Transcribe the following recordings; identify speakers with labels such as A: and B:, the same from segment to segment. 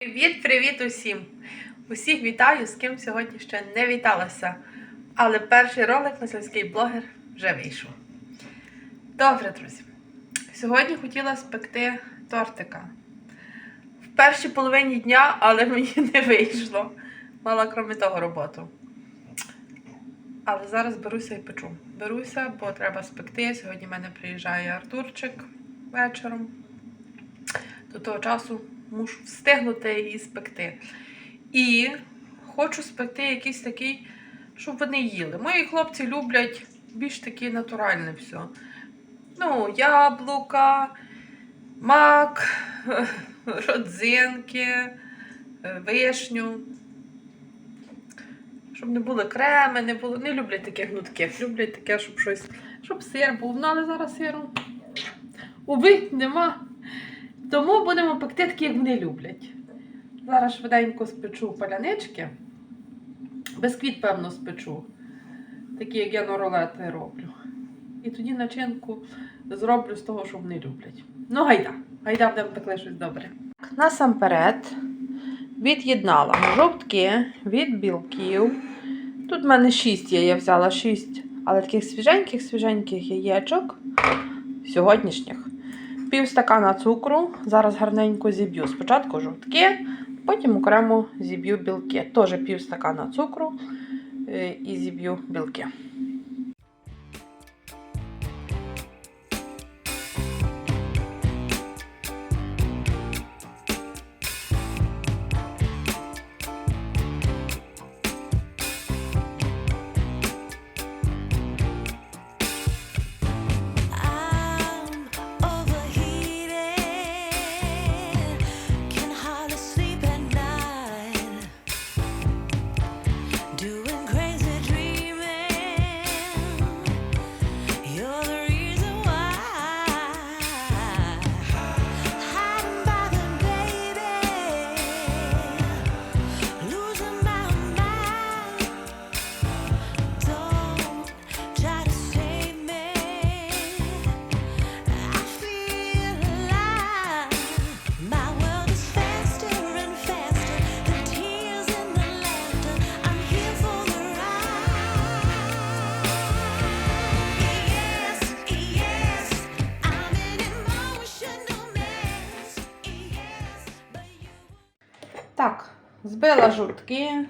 A: Привіт-привіт усім! Усіх вітаю, з ким сьогодні ще не віталася. Але перший ролик на сільський блогер вже вийшов. Добре, друзі. Сьогодні хотіла спекти тортика. В першій половині дня, але мені не вийшло. Мала крім того роботу. Але зараз беруся і печу. Беруся, бо треба спекти. Сьогодні в мене приїжджає Артурчик вечором. До того часу мушу встигнути її спекти. І хочу спекти якийсь такий, щоб вони їли. Мої хлопці люблять більш таке натуральне все. Ну, яблука, мак, родзинки, вишню. Щоб не були креми, не було. Не люблять таких гнутких. Люблять таке, щоб щось, щоб сир був. Ну, але зараз сиру. Уви, нема. Тому будемо пекти такі, як вони люблять. Зараз швиденько спечу палянички. Бисквіт, певно, спечу. Такі, як я на рулети роблю. І тоді начинку зроблю з того, що вони люблять. Ну, гайда, гайда будемо пекли щось добре. Насамперед від'єднала жовтки від білків. Тут в мене 6 є, я взяла 6, але таких свіженьких-свіженьких яєчок сьогоднішніх пів стакана цукру. Зараз гарненько зіб'ю. Спочатку жовтки, потім окремо зіб'ю білки. Теж пів стакана цукру е, і зіб'ю білки. Збила жовтки,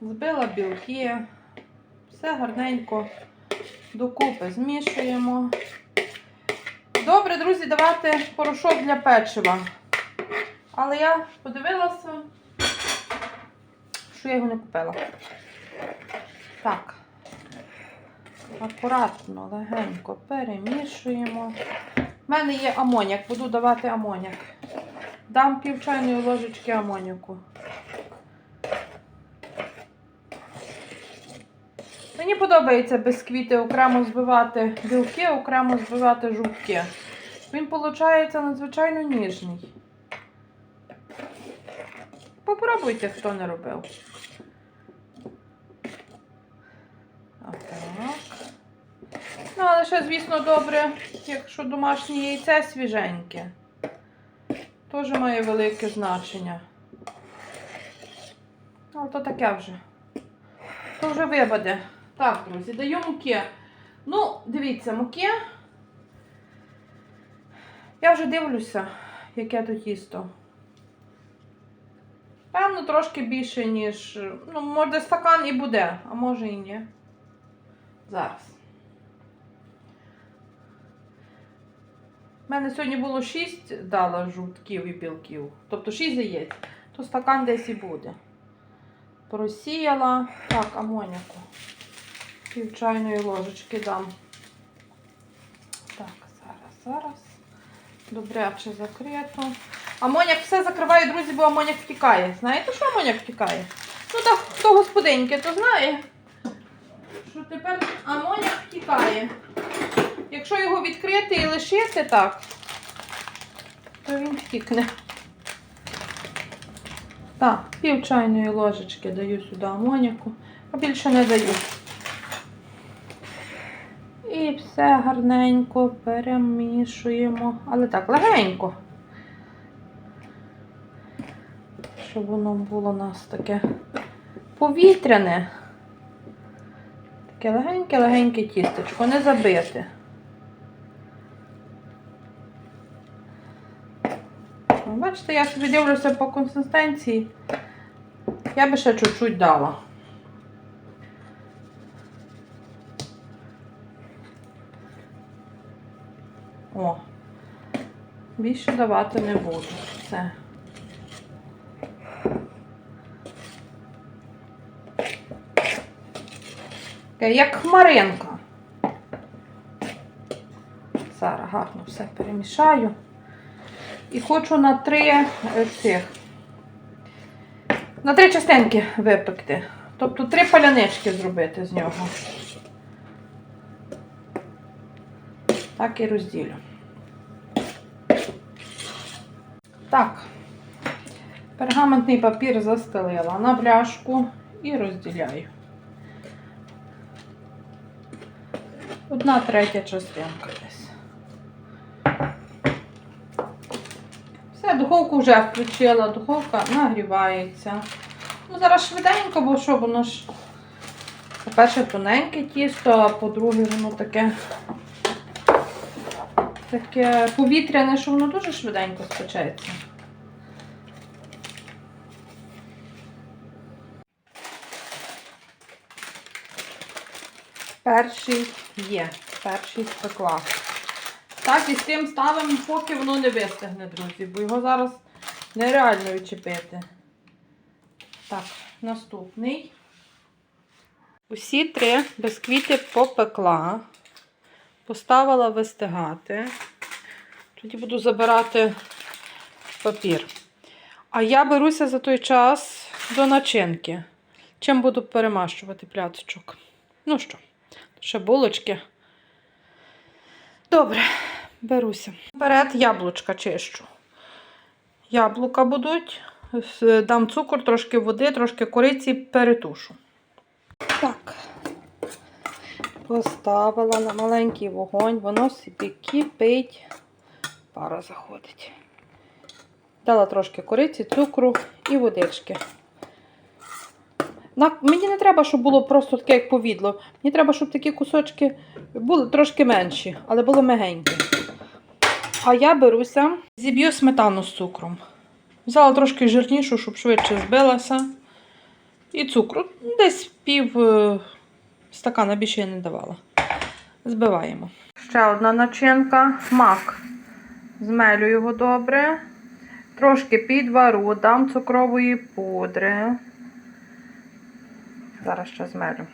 A: збила білки. Все гарненько докупи змішуємо. Добре, друзі, давати порошок для печива. Але я подивилася, що я його не купила. Так. Акуратно, легенько перемішуємо. У мене є амоняк, буду давати амоняк. Дам пів чайної ложечки амоніку. Мені подобається бисквіти окремо збивати білки, окремо збивати жовтки. Він виходить надзвичайно ніжний. Попробуйте, хто не робив. Ну, але ще, звісно, добре, якщо домашнє яйце свіженьке. Теж має велике значення. Але то таке вже. То вже випаде. Так, друзі, даю муки. Ну, дивіться, муки. Я вже дивлюся, яке то тісто. Певно, трошки більше, ніж. Ну, може, стакан і буде, а може і ні. Зараз. У мене сьогодні було 6 дала жовтків і білків. Тобто 6 яєць. То стакан десь і буде. Просіяла. Так, амоняку. Пів чайної ложечки дам. Так, зараз, зараз. Добряче закрито. Амоняк все закриває, друзі, бо амоняк втікає. Знаєте, що амоняк втікає? Ну так, хто господиньки, то знає, що тепер амоняк втікає. Якщо його відкрити і лишити так, то він втікне. Так, пів чайної ложечки даю сюди амоніку, а більше не даю. І все гарненько перемішуємо. Але так, легенько. щоб воно було у нас таке повітряне. Таке легеньке-легеньке тістечко, не забите. Бачите, я собі дивлюся по консистенції. Я би ще чуть-чуть дала. О, більше давати не буду. Все. Як хмаринка. Зараз гарно все перемішаю. І хочу на три е, цих. На три частинки випекти. Тобто три палянички зробити з нього. Так і розділю. Так. Пергаментний папір застелила на бляшку і розділяю. Одна третя частинка десь. Все, духовку вже включила, духовка нагрівається. Ну, зараз швиденько, бо що воно ж, по-перше, тоненьке тісто, а по-друге, воно таке, таке повітряне, що воно дуже швиденько спечеться. Перший є, перший спекла. Так, і з тим ставимо, поки воно не вистигне, друзі, бо його зараз нереально відчепити. Так, наступний. Усі три бісквіти попекла. Поставила вистигати. Тоді буду забирати папір. А я беруся за той час до начинки. Чим буду перемащувати пляцочок. Ну що, ще булочки. Добре, беруся. Вперед яблучка чищу. Яблука будуть. Дам цукор, трошки води, трошки кориці, перетушу. Так. Поставила на маленький вогонь, воно собі кипить. Пара заходить. Дала трошки кориці, цукру і водички. Мені не треба, щоб було просто таке, як повідло. Мені треба, щоб такі кусочки були трошки менші, але було мегеньке. А я беруся, зіб'ю сметану з цукром. Взяла трошки жирнішу, щоб швидше збилася. І цукру. Десь пів е, стакана більше я не давала. Збиваємо. Ще одна начинка мак. Змелю його добре. Трошки підвару, дам цукрової пудри. Зараз ще змелю.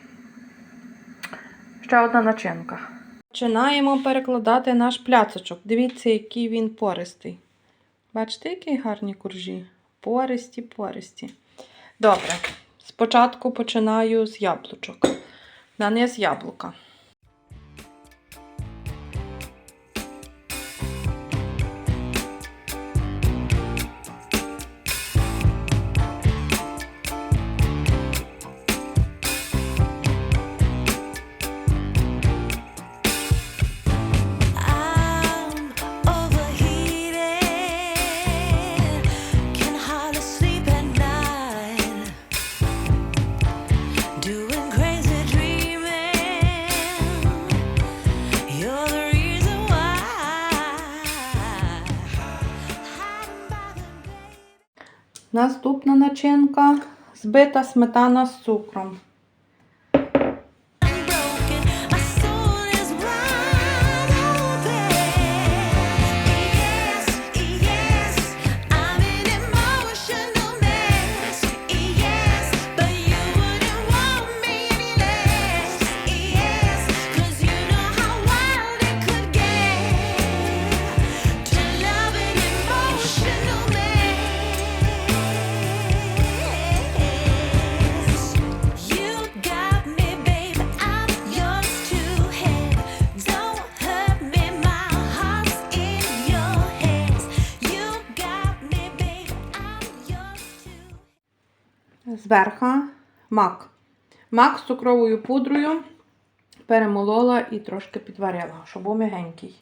A: Ще одна начинка. Починаємо перекладати наш пляцочок. Дивіться, який він пористий. Бачите, які гарні куржі? Пористі, пористі. Добре. Спочатку починаю з яблучок. На низ яблука. Наступна начинка збита сметана з цукром. Зверха мак. Мак з цукровою пудрою перемолола і трошки підварила, щоб був м'ягенький.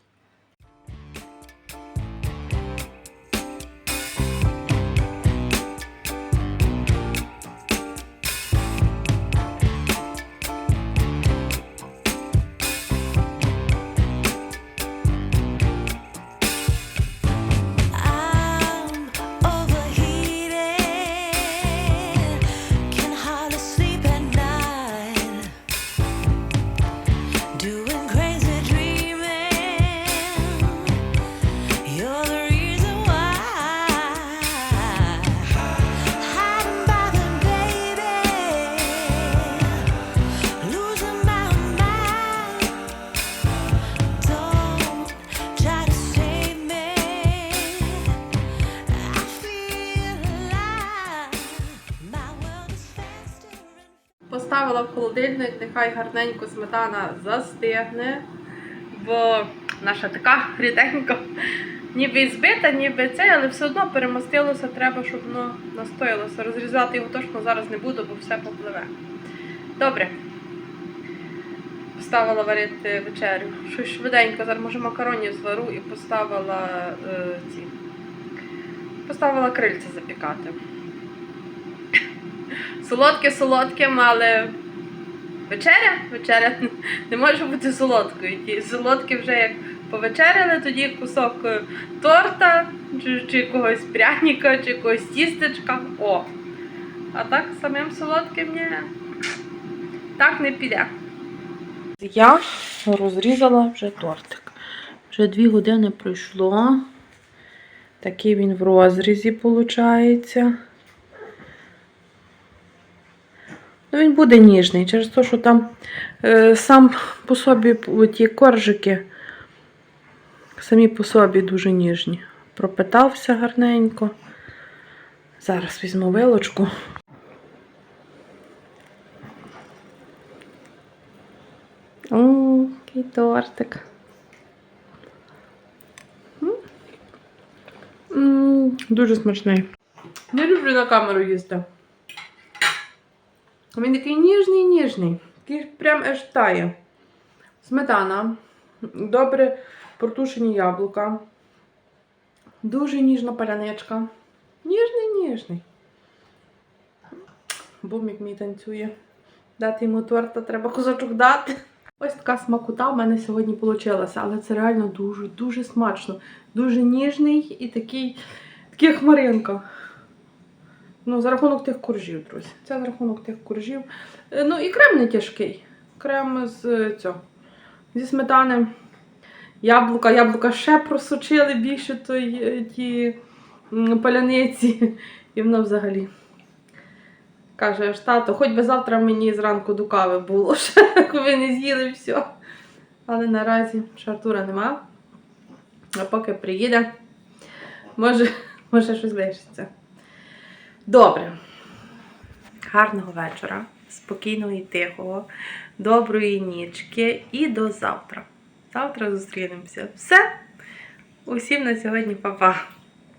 A: Холодильник, нехай гарненько сметана застигне, бо наша така ріденька, ніби збита, ніби це, але все одно перемостилося, треба, щоб воно настоялося. Розрізати його точно зараз не буду, бо все попливе. Добре. Поставила варити вечерю. Щось швиденько, зараз може макаронів звару і поставила е, ці. Поставила крильця запікати. Солодке солодким, але вечеря, вечеря не може бути солодкою. Ті солодкі вже як повечеряли, тоді кусок е, торта, чи, чи якогось пряника, чи якогось тістечка. О! А так самим солодким ні. Так не піде. Я розрізала вже тортик. Вже дві години пройшло. Такий він в розрізі виходить. Ну, він буде ніжний, через те, що там е, сам по собі ті коржики самі по собі дуже ніжні. Пропитався гарненько. Зараз візьму вилочку. О, який тортик. М. М, Дуже смачний. Не люблю на камеру їсти. Він такий ніжний, ніжний. Такий прям аж тає. Сметана. Добре протушені яблука. Дуже ніжна паляничка. Ніжний, ніжний. Бумік мій танцює. Дати йому торта, треба козачок дати. Ось така смакота в мене сьогодні вийшла, але це реально дуже, дуже смачно. Дуже ніжний і такий, такий хмаринка. Ну, за рахунок тих коржів, друзі. Це за рахунок тих коржів. Е, Ну і крем не тяжкий. Крем з е, цього. Зі сметани. Яблука. Яблука ще просочили більше той, е, ті паляниці. І воно взагалі. Каже аж тато, хоч би завтра мені зранку до кави було, ще ви не з'їли все. Але наразі ще Артура нема. А поки приїде, може, може щось лишиться. Добре. Гарного вечора, спокійного і тихого, доброї нічки і до завтра. Завтра зустрінемося. Все. Усім на сьогодні па-па.